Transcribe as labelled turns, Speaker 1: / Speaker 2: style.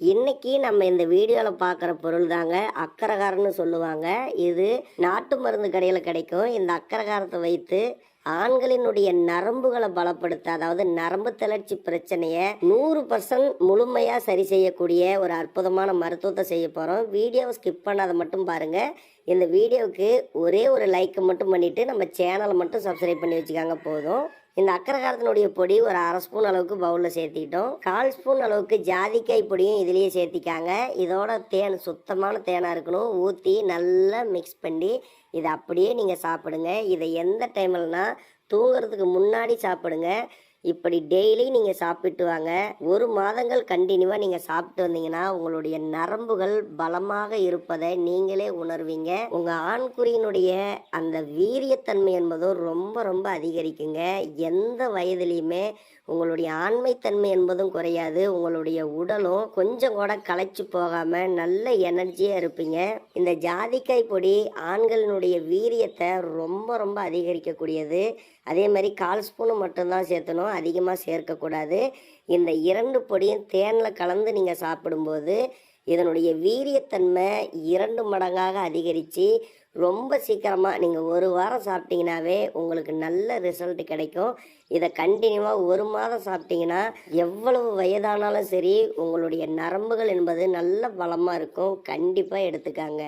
Speaker 1: இன்னைக்கு நம்ம இந்த வீடியோவில் பார்க்குற பொருள் தாங்க அக்கரகாரம்னு சொல்லுவாங்க. இது நாட்டு மருந்து கடையில் கிடைக்கும். இந்த அக்கரகாரத்தை வைத்து ஆண்களினுடைய நரம்புகளை பலப்படுத்த அதாவது நரம்பு தளர்ச்சி பிரச்சனையை நூறு பர்சன்ட் முழுமையாக சரி செய்யக்கூடிய ஒரு அற்புதமான மருத்துவத்தை செய்ய போகிறோம் வீடியோவை ஸ்கிப் பண்ணாத மட்டும் பாருங்கள் இந்த வீடியோவுக்கு ஒரே ஒரு லைக் மட்டும் பண்ணிவிட்டு நம்ம சேனலை மட்டும் சப்ஸ்கிரைப் பண்ணி வச்சுக்காங்க போதும். இந்த அக்கரகாரத்தினுடைய பொடி ஒரு அரை ஸ்பூன் அளவுக்கு பவுலில் சேர்த்திக்கிட்டோம் கால் ஸ்பூன் அளவுக்கு ஜாதிக்காய் பொடியும் இதுலேயே சேர்த்திக்காங்க. இதோட தேன் சுத்தமான தேனாக இருக்கணும். ஊற்றி நல்லா மிக்ஸ் பண்ணி இதை அப்படியே நீங்கள் சாப்பிடுங்க. இதை எந்த டைம்லனா தூங்குறதுக்கு முன்னாடி சாப்பிடுங்க. இப்படி டெய்லி நீங்கள் சாப்பிட்டு வாங்க. ஒரு மாதங்கள் கண்டினியூவாக நீங்கள் சாப்பிட்டு வந்தீங்கன்னா உங்களுடைய நரம்புகள் பலமாக இருப்பதை நீங்களே உணர்வீங்க. உங்கள் ஆண்குறியினுடைய அந்த வீரியத்தன்மை என்பதும் ரொம்ப ரொம்ப அதிகரிக்குங்க. எந்த வயதுலையுமே உங்களுடைய ஆண்மைத்தன்மை என்பதும் குறையாது. உங்களுடைய உடலும் கொஞ்சம் கூட களைச்சி போகாமல் நல்ல எனர்ஜியாக இருப்பீங்க. இந்த ஜாதிக்காய் பொடி ஆண்களினுடைய வீரியத்தை ரொம்ப ரொம்ப அதிகரிக்கக்கூடியது. அதே மாதிரி கால் ஸ்பூனு மட்டும்தான் சேர்த்தணும். அதிகமாக சேர்க்கக்கூடாது. இந்த இரண்டு பொடியும் தேனில் கலந்து நீங்கள் சாப்பிடும்போது இதனுடைய வீரியத்தன்மை இரண்டு மடங்காக அதிகரித்து ரொம்ப சீக்கிரமாக நீங்கள் ஒரு வாரம் சாப்பிட்டீங்கனாவே உங்களுக்கு நல்ல ரிசல்ட் கிடைக்கும். இதை கண்டினியூவாக ஒரு மாதம் சாப்பிட்டீங்கன்னா எவ்வளவு வயதானாலும் சரி உங்களுடைய நரம்புகள் என்பது நல்ல பலமாக இருக்கும். கண்டிப்பாக எடுத்துக்காங்க.